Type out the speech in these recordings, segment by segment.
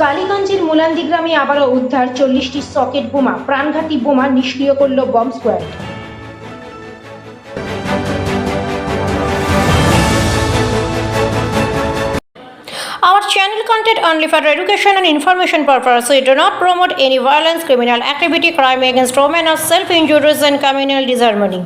কালীগঞ্জের মোলান্দি গ্রামে আবারও উদ্ধার চল্লিশটি সকেট বোমা প্রাণঘাতী বোমা নিষ্ক্রিয় করল bomb squad content only for education and information purpose. We do not promote any violence, criminal activity, crime against women, or self-injuries and communal disharmony.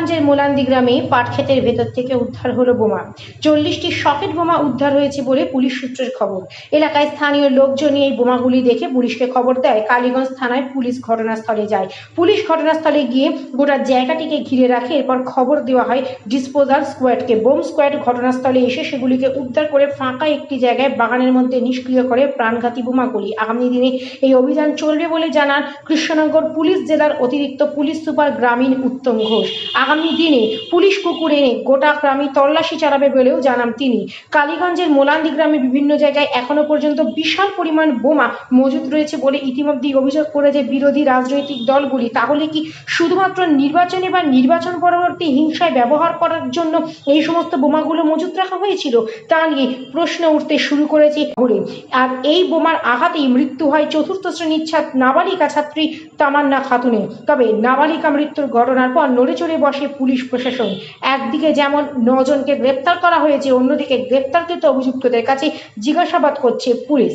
আবারও কালীগঞ্জের মোলান্দি গ্রামে পাটক্ষেতের ভেতর থেকে উদ্ধার হলো বোমা। চল্লিশটি সকেট বোমা উদ্ধার হয়েছে বলে পুলিশ সূত্রের খবর। এলাকায় স্থানীয় লোকজন এই বোমাগুলি দেখে পুলিশকে খবর দেয়। কালীগঞ্জ থানায় পুলিশ ঘটনাস্থলে যায়। পুলিশ ঘটনাস্থলে গিয়ে গোটা জায়গাটিকে ঘিরে রাখে। এরপর খবর দেওয়া হয়, ডিসপোজাল স্কোয়াডকে। বোম স্কোয়াড ঘটনাস্থলে এসে সেগুলিকে উদ্ধার করে ফাঁকা একটি জায়গায় বাগানের মধ্যে নিষ্ক্রিয় করে প্রাণঘাতী বোমাগুলি। আগামী দিনে এই অভিযান চলবে বলে জানান কৃষ্ণনগর পুলিশ জেলার অতিরিক্ত পুলিশ সুপার গ্রামীণ উত্তম ঘোষ। আগামী দিনে পুলিশ কুকুর এনে গোটা গ্রামে তল্লাশি চালাবে বলেও জানান তিনি। কালীগঞ্জের মোলান্দি গ্রামে বিভিন্ন জায়গায় এখনও পর্যন্ত বিশাল পরিমাণ বোমা মজুত রয়েছে বলে ইতিমধ্যেই অভিযোগ করেছে বিরোধী রাজনৈতিক দলগুলি। তাহলে কি শুধুমাত্র নির্বাচনে বা নির্বাচন পরবর্তী হিংসায় ব্যবহার করার জন্য এই সমস্ত বোমাগুলো মজুত রাখা হয়েছিল? তা নিয়ে প্রশ্ন উঠতে শুরু করেছে ঘুরে আর এই বোমার আঘাতেই মৃত্যু হয় চতুর্থ শ্রেণির ছাত্র নাবালিকা ছাত্রী তামান্না খাতুনের। তবে নাবালিকা মৃত্যুর ঘটনার পর নড়ে চড়ে বসে পুলিশ প্রশাসন। একদিকে যেমন নজনকে গ্রেপ্তার করা হয়েছে অন্যদিকে গ্রেপ্তারকৃত অভিযুক্তদের কাছে জিজ্ঞাসাবাদ করছে পুলিশ।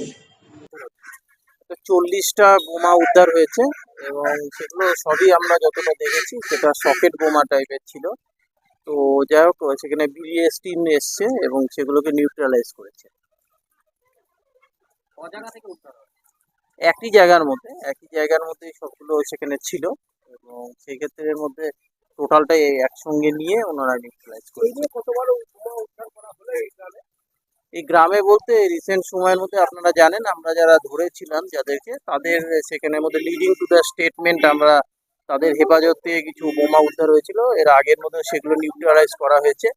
চল্লিশটা বোমা উদ্ধার হয়েছে এবং সেগুলো সবই আমরা যতটা দেখেছি সেটা সকেট বোমা টাইপের ছিল। তো যাই হোক সেখানে বিএস টিম এসছে এবং সেগুলোকে নিউট্রালাইজ করেছে। একই জায়গার মধ্যে একই জায়গার মধ্যে সবগুলো সেখানে ছিল এবং সেই ক্ষেত্রে মধ্যে টোটালটাই একসঙ্গে নিয়ে ওনারা নিউট্রালাইজ করেছে এই গ্রামে বলতে রিসেন্ট সময়ের মধ্যে আপনারা জানেন, আমরা যারা ধরেছিলাম যাদেরকে, তাদের সেখানের মধ্যে লিডিং টু দ্য স্টেটমেন্ট আমরা তাদের হেফাজত থেকে কিছু বোমা উদ্ধার হয়েছিল। এর আগের মধ্যে সেগুলো নিউট্রালাইজ করা হয়েছে।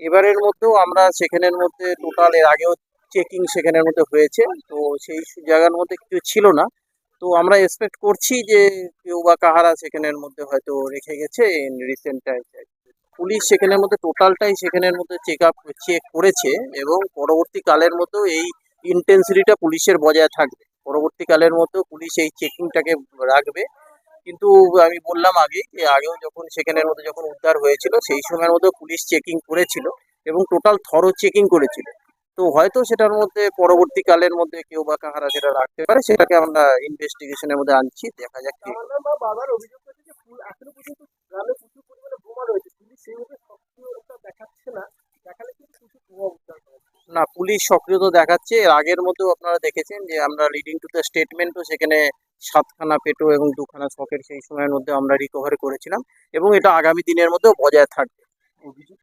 এবারের মধ্যেও আমরা সেখানের মধ্যে টোটাল এর আগেও চেকিং সেখানের মধ্যে হয়েছে। তো সেই জায়গার মধ্যে কিছু ছিল না। তো আমরা এক্সপেক্ট করছি যে কেউ বা কাহারা সেখানের মধ্যে হয়তো রেখে গেছে ইন রিসেন্ট পুলিশ সেখানের মধ্যে টোটালটাই সেখানের মধ্যে চেক আপ চেক করেছে এবং পরবর্তীকালের মতো এই ইন্টেন্সিটিটা পুলিশের বজায় থাকবে। পরবর্তীকালের মতো পুলিশ এই চেকিংটাকে রাখবে। কিন্তু আমি বললাম আগে যে আগেও যখন সেখানের মধ্যে যখন উদ্ধার হয়েছিল, সেই সময়ের মধ্যে পুলিশ চেকিং করেছিল এবং টোটাল থরো চেকিং করেছিল। তো হয়তো সেটার মধ্যে পরবর্তীকালের মধ্যে কেউ বা কাহারা সেটা রাখতে পারে সেটাকে আমরা ইনভেস্টিগেশনের মধ্যে আনছি দেখা যাক কি বা বাবার অভিযোগ যে ফুল এখনও পর্যন্ত গ্রামে প্রচুর পরিমাণে বোমা রয়েছে। পুলিশ সেইভাবে সক্রিয়তা দেখাচ্ছে না দেখালে কিন্তু প্রচুর বোমা উদ্ধার না পুলিশ সক্রিয়তা দেখাচ্ছে। এর আগের মধ্যেও আপনারা দেখেছেন যে আমরা লিডিং টু দ্য স্টেটমেন্টও সেখানে সাতখানা পেটো এবং দুখানা শখের সেই সময়ের মধ্যে আমরা রিকভারি করেছিলাম এবং এটা আগামী দিনের মধ্যেও বজায় থাকবে। অভিযোগ